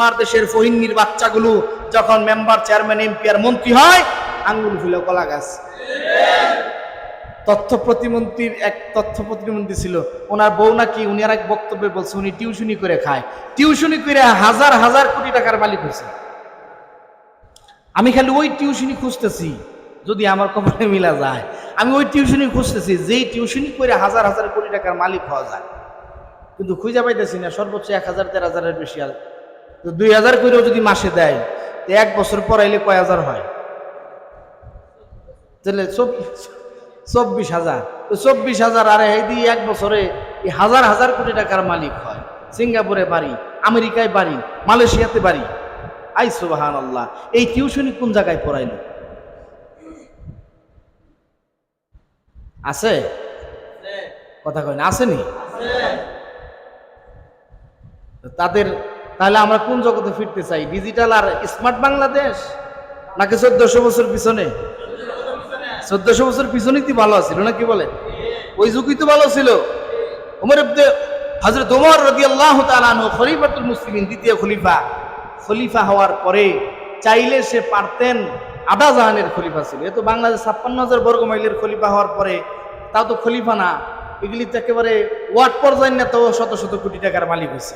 আমার দেশের ফহিন্নির বাচ্চাগুলো যখন মেম্বার, চেয়ারম্যান, এমপি আর মন্ত্রী হয়, আঙ্গুল ফুলে কলা গাছ। তথ্য প্রতিমন্ত্রীর এক তথ্য প্রতিমন্ত্রী ছিল, ওনার বউ নাকি উনি আর এক বক্তব্যে বলছে, উনি টিউশনি করে খায়। টিউশনি করে হাজার হাজার কোটি টাকার মালিক হয়েছে। আমি খালি ওই টিউশনি খুঁজতেছি, যদি আমার কপালে মিলা যায়। আমি ওই টিউশনি খুঁজতেছি, যেই টিউশনি করে হাজার হাজার কোটি টাকার মালিক হওয়া যায়। কিন্তু খুঁজে পাইতেছি না, সর্বোচ্চ এক হাজার, দেড় হাজারের বেশি তো দুই হাজার করেও যদি মাসে দেয় তো এক বছর পড়াইলে কয় হাজার হয়? তাহলে চব্বিশ হাজার। তো চব্বিশ হাজার আর এই দিয়ে এক বছরে হাজার হাজার কোটি টাকার মালিক হয়। সিঙ্গাপুরে বাড়ি আমেরিকায় বাড়ি মালয়েশিয়াতে বাড়ি। আই সুবাহান আল্লাহ এই টিউশনি কোন জায়গায় পড়াইল? আছে? কথা কয় না আসেনি তাদের তাহলে আমরা কোন জগতে ফিরতে চাই? ডিজিটাল আর স্মার্ট বাংলাদেশ? নাকি চোদ্দশো বছর পিছনে? চোদ্দশো বছর পিছনেই তো ভালো ছিল না কি বলে? ওই যুগই তো ভালো ছিল। উমর হযরত ওমর রাদিয়াল্লাহু তাআলা আনহু খলিফাতুল মুসলিমিন, দ্বিতীয় খলিফা। খলিফা হওয়ার পরে চাইলে সে পারতেন আদা জাহানের খলিফা ছিল। এ তো বাংলাদেশ ছাপ্পান্ন হাজার বর্গ মাইলের খলিফা হওয়ার পরে তাও তো খলিফা না। এগুলি তো একেবারে ওয়ার্ড পর্যায়ে না তো শত শত কোটি টাকার মালিক হয়েছে।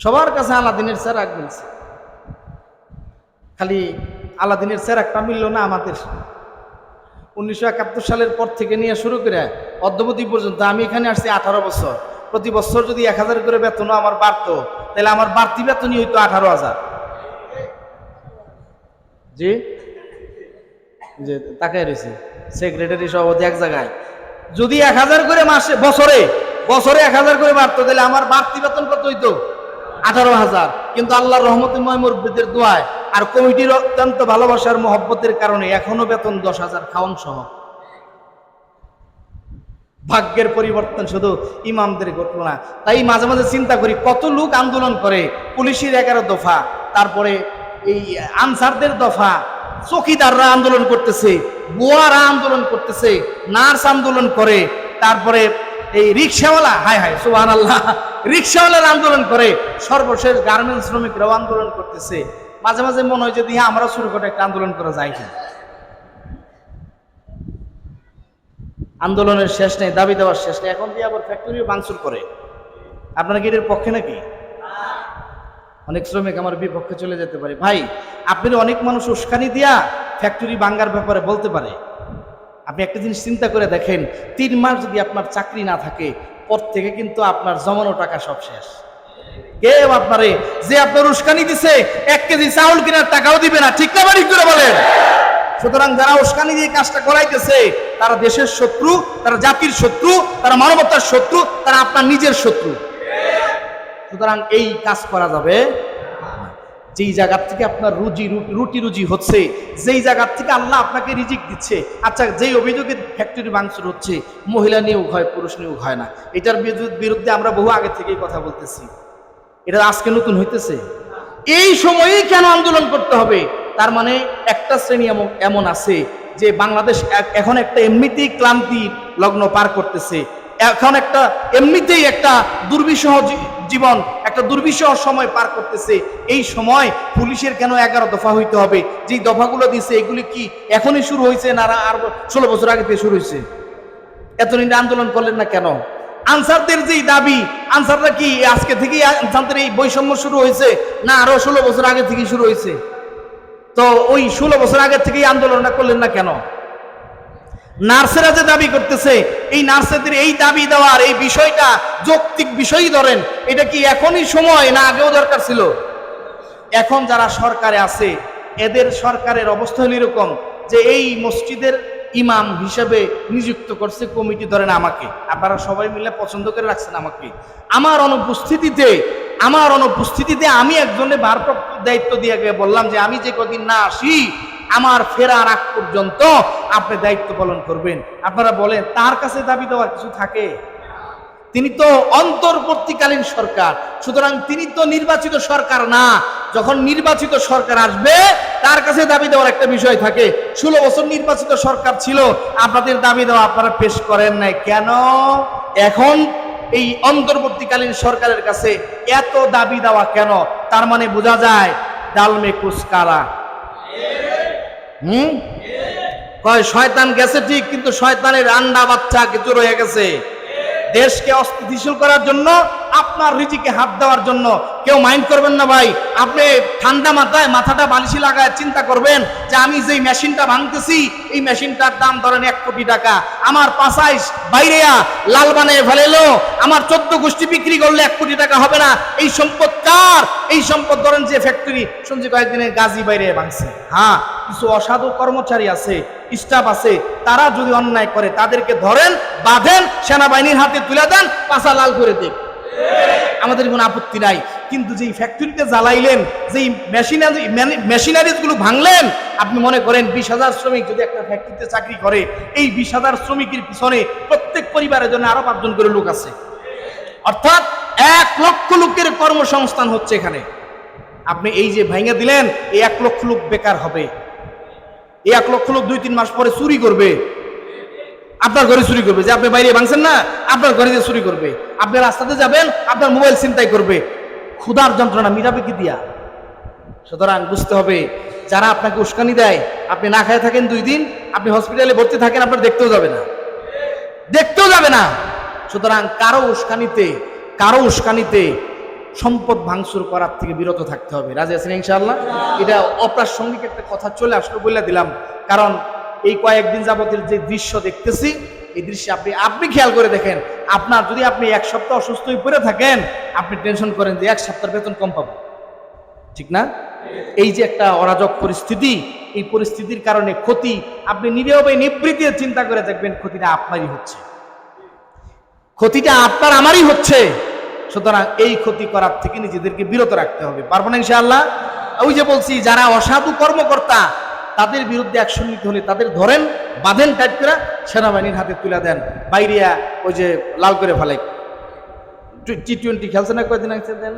সবার কাছে আলাদিনের চেরাক মিলছে খালি আলাদিনের চেরাকটা মিলল না আমাদের। উনিশশো একাত্তর সালের পর থেকে নিয়ে শুরু করে অদ্যবধি পর্যন্ত আমি এখানে আসছি আঠারো বছর। প্রতি বছর যদি এক হাজার করে বেতনও আমার বাড়তো, তাহলে আমার বাড়তি বেতনই হইতো আঠারো হাজার। জি? যে তাকাই রয়েছে। সেক্রেটারি সভাপতি এক জায়গায়। যদি এক হাজার করে মাসে, বছরে বছরে এক হাজার করে বাড়তো, তাহলে আমার বাড়তি বেতন কত হইতো? আঠারো হাজার। কিন্তু আল্লাহর রহমতে ময়মুরবিদের দোয়ায় আর কমিটির অত্যন্ত ভালোবাসার মহব্বতের কারণে এখনও বেতন দশ হাজার খাওয়ান সহ ভাগ্যের পরিবর্তন শুধু ইমামদের ঘটনা তাই মাঝে মাঝে চিন্তা করি, কত লোক আন্দোলন করে পুলিশের এগারো দফা, তারপরে এই আনসারদের দফা, চকিদাররা আন্দোলন করতেছে, বুয়ারা আন্দোলন করতেছে, নার্স আন্দোলন করে, তারপরে এই রিক্সাওয়ালা, হায় হায় সুবাহ আল্লাহ রিক্সাওয়ালার আন্দোলন করে সর্বশেষ গার্মেন্টস শ্রমিকরাও আন্দোলন করতেছে। মাঝে মাঝে মনে হয় যে, দিয়ে আমরা শুরু করে একটা আন্দোলন করা যায় কিনা আন্দোলনের শেষ নেই, দাবি দেওয়ার শেষ নেই। এখন দিয়ে আবার ফ্যাক্টরিও ভাঙচুর করে। আপনারা কি এর পক্ষে নাকি? অনেক শ্রমিক আমার বিপক্ষে চলে যেতে পারে। ভাই আপনি অনেক মানুষ উস্কানি দিয়া ফ্যাক্টরি ভাঙ্গার ব্যাপারে বলতে পারে। আপনি একটা জিনিস চিন্তা করে দেখেন, তিন মাস যদি আপনার চাকরি না থাকে, পর থেকে কিন্তু আপনার জমানো টাকা সব শেষ কেউ আপনারে, যে আপনার উস্কানি দিছে, এক কেজি চাউল কেনার টাকাও দিবে না, ঠিক না বাড়ি করে বলেন সুতরাং যারা উস্কানি দিয়ে কাজটা করাইতেছে, তারা দেশের শত্রু, তারা জাতির শত্রু, তারা মানবতার শত্রু, তারা আপনার নিজের শত্রু সুতরাং এই কাজ করা যাবে। যেই জায়গার থেকে আপনার রুজি রুটি রুজি হচ্ছে, যেই জায়গার থেকে আল্লাহ আপনাকে রিজিক দিচ্ছে আচ্ছা যেই অভিযোগে ফ্যাক্টরি ভাঙচুর হচ্ছে, মহিলা নিয়োগ হয়, পুরুষ নিয়োগ হয় না। এটার বিরু- বিরুদ্ধে আমরা বহু আগে থেকেই কথা বলতেছি। এটা আজকে নতুন হইতেছে। এই সময়েই কেন আন্দোলন করতে হবে? তার মানে একটা শ্রেণি এমন আছে যে বাংলাদেশ এখন একটা এমনিতেই ক্লান্তি লগ্ন পার করতেছে। এখন একটা এমনিতেই একটা দুর্বিষহ জীবন একটা দুর্বিষহ সময় পার করতেছে। এই সময় পুলিশের কেন এগারো দফা হইতে হবে? যে দফাগুলো দিছে এগুলি কি এখনই শুরু হয়েছে না আর ষোলো বছর আগে থেকে শুরু হয়েছে? এতদিন আন্দোলন করলেন না কেন? আনসারদের যেই দাবি, আনসাররা কি আজকে থেকেই আনসারদের এই বৈষম্য শুরু হয়েছে না আরও ষোলো বছর আগে থেকেই শুরু হয়েছে? তো ওই ষোলো বছর আগে থেকেই আন্দোলনটা করলেন না কেন? নার্সেরা যে দাবি করতেছে, এই নার্সেদের এই দাবি দেওয়ার এই বিষয়টা যৌক্তিক বিষয়ই ধরেন, এটা কি এখনই সময় না আগেও দরকার ছিল? এখন যারা সরকারে আছে, এদের সরকারের অবস্থা হলো এরকম যে এই মসজিদের ইমাম হিসেবে নিযুক্ত করছে কমিটি ধরেন আমাকে। আপনারা সবাই মিলে পছন্দ করে রাখছেন আমাকে। আমার অনুপস্থিতিতে আমার অনুপস্থিতিতে আমি একজনের ভারপ্রাপ্ত দায়িত্ব দিয়ে বললাম যে আমি যে কদিন না আসি আমার ফেরার আগ পর্যন্ত আপনি দায়িত্ব পালন করবেন। আপনারা বলেন, তার কাছে দাবি দেওয়ার কিছু থাকে? তিনি তো অন্তর্বর্তীকালীন সরকার, সুতরাং তিনি তো নির্বাচিত সরকার না। যখন নির্বাচিত সরকার আসবে, তার কাছে দাবি দেওয়ার একটা বিষয় থাকে। ষোলো বছর নির্বাচিত সরকার ছিল, আপনাদের দাবি দেওয়া আপনারা পেশ করেন নাই। কেন? এখন এই অন্তর্বর্তীকালীন সরকারের কাছে এত দাবি দেওয়া কেন? তার মানে বোঝা যায়, ডালমে কুসকারা। হুম? কয়, শয়তান গেছে ঠিক, কিন্তু শয়তানের রান্না বাচ্চা কিছু রয়ে গেছে। দেশকে অস্থিতিশীল করার জন্য আপনার রিজিকে হাত দেওয়ার জন্য কেউ মাইন্ড করবেন না ভাই। আপনি ঠান্ডা মাথায়, মাথাটা বালিশি লাগায় চিন্তা করবেন যে আমি যেই মেশিনটা ভাঙতেছি, এই মেশিনটার দাম ধরেন এক কোটি টাকা। আমার পাশাই বাইরেয়া লাল বানিয়ে ফেলেলো আমার চোদ্দ গোষ্ঠী বিক্রি করলে এক কোটি টাকা হবে না। এই সম্পদ কার? এই সম্পদ ধরেন যে ফ্যাক্টরি শুনছি কয়েকদিনে গাজী বাইরে ভাঙছে। হ্যাঁ কিছু অসাধু কর্মচারী আছে স্টাফ আছে, তারা যদি অন্যায় করে, তাদেরকে ধরেন, বাঁধেন, সেনাবাহিনীর হাতে তুলে দেন পাশা লাল করে দেন আমাদের কোনো আপত্তি নাই। কিন্তু যেই ফ্যাক্টরিতে জ্বালাইলেন, যেই মেশিনারি মেশিনারিজগুলো ভাঙলেন, আপনি মনে করেন বিশ হাজার শ্রমিক যদি একটা ফ্যাক্টরিতে চাকরি করে, এই বিশ হাজার শ্রমিকের পিছনে প্রত্যেক পরিবারের জন্য আরও পাঁচজন করে লোক আছে। অর্থাৎ এক লক্ষ লোকের কর্মসংস্থান হচ্ছে এখানে। আপনি এই যে ভেঙে দিলেন, এই এক লক্ষ লোক বেকার হবে। এই এক লক্ষ লোক দুই তিন মাস পরে চুরি করবে। আপনার ঘরে চুরি করবে। যে আপনি বাইরে ভাঙছেন না, আপনার ঘরে যে চুরি করবে। আপনি রাস্তাতে যাবেন, আপনার মোবাইল চিন্তাই করবে। ক্ষুধার যন্ত্রণা মিটাবে কি দিয়া? সুতরাং বুঝতে হবে, যারা আপনাকে উস্কানি দেয়, আপনি না খায় থাকেন দুই দিন, আপনি হসপিটালে ভর্তি থাকেন, আপনার দেখতেও যাবে না। দেখতেও যাবে না। সুতরাং কারও উস্কানিতে কারও উস্কানিতে সম্পদ ভাঙচুর করার থেকে বিরত থাকতে হবে। রাজি আছেন ইনশাআল্লাহ? এটা অপ্রাসঙ্গিক একটা কথা চলে আসলো বলে দিলাম। কারণ এই কয়েকদিন যাবতের যে দৃশ্য দেখতেছি, এই দৃশ্যে আপনি আপনি খেয়াল করে দেখেন, আপনার যদি আপনি এক সপ্তাহ অসুস্থ হয়ে পড়ে থাকেন, আপনি টেনশন করেন যে এক সপ্তাহের বেতন কম পাবো। ঠিক না? এই যে একটা অরাজক পরিস্থিতি, এই পরিস্থিতির কারণে ক্ষতি আপনি নীরবে নিবৃত্তি চিন্তা করে দেখবেন ক্ষতিটা আপনারই হচ্ছে। ক্ষতিটা আপনার আমারই হচ্ছে। সুতরাং এই ক্ষতি করার থেকে নিজেদেরকে বিরত রাখতে হবে। পারব না ইনশাআল্লাহ? ওই যে বলছি, যারা অসাধু কর্মকর্তা তাদের বিরুদ্ধে অ্যাকশন নিতে হলে তাদের ধরেন, বাঁধেন টাইপ করে সেনাবাহিনীর হাতে তুলে দেন। বাইরিয়া ওই যে লাল করে ফেলে। টি টোয়েন্টি খেলছে না কয়েকদিন আগে দেন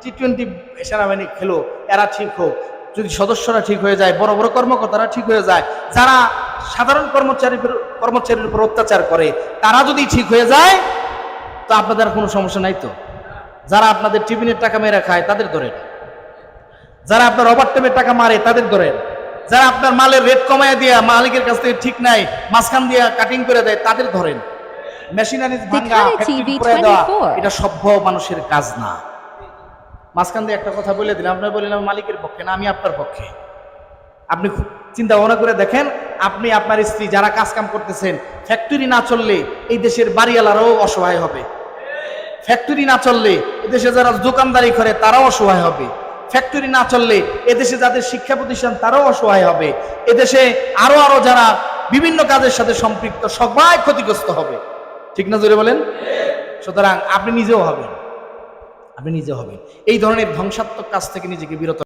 টি টোয়েন্টি সেনাবাহিনী খেলো, এরা ঠিক হোক। যদি সদস্যরা ঠিক হয়ে যায়, বড় বড় কর্মকর্তারা ঠিক হয়ে যায়, যারা সাধারণ কর্মচারী কর্মচারীর উপর অত্যাচার করে, তারা যদি ঠিক হয়ে যায়, তো আপনাদের কোনো সমস্যা নাই তো। যারা আপনাদের টিফিনের টাকা মেরে খায়, তাদের ধরেন। যারা আপনার ওভার টাইমের টাকা মারে, তাদের ধরেন। যারা আপনার মালের রেট কমায় দিয়ে মালিকের কাছ থেকে ঠিক নাই মাঝখান দিয়ে কাটিং করে দেয় তাদের ধরেন। মেশিনারিজ পুড়ায় দেওয়া এটা সভ্য মানুষের কাজ না। মাঝখান দিয়ে একটা কথা বলে দিলাম আপনার বললেন মালিকের পক্ষে না আমি আপনার পক্ষে। আপনি চিন্তা ভাবনা করে দেখেন আপনি আপনার স্ত্রী যারা কাজ কাম করতেছেন ফ্যাক্টরি না চললে এই দেশের বাড়িওয়ালারাও অসহায় হবে। ফ্যাক্টরি না চললে এদেশে যারা দোকানদারি করে তারাও অসহায় হবে। ফ্যাক্টরি না চললে এদেশে যাদের শিক্ষা প্রতিষ্ঠান তারাও অসহায় হবে। এদেশে আরও আরও যারা বিভিন্ন কাজের সাথে সম্পৃক্ত সবাই ক্ষতিগ্রস্ত হবে। ঠিক না জোরে বলেন? সুতরাং আপনি নিজেও হবেন। আপনি নিজে হবেন। এই ধরনের ধ্বংসাত্মক কাজ থেকে নিজেকে বিরত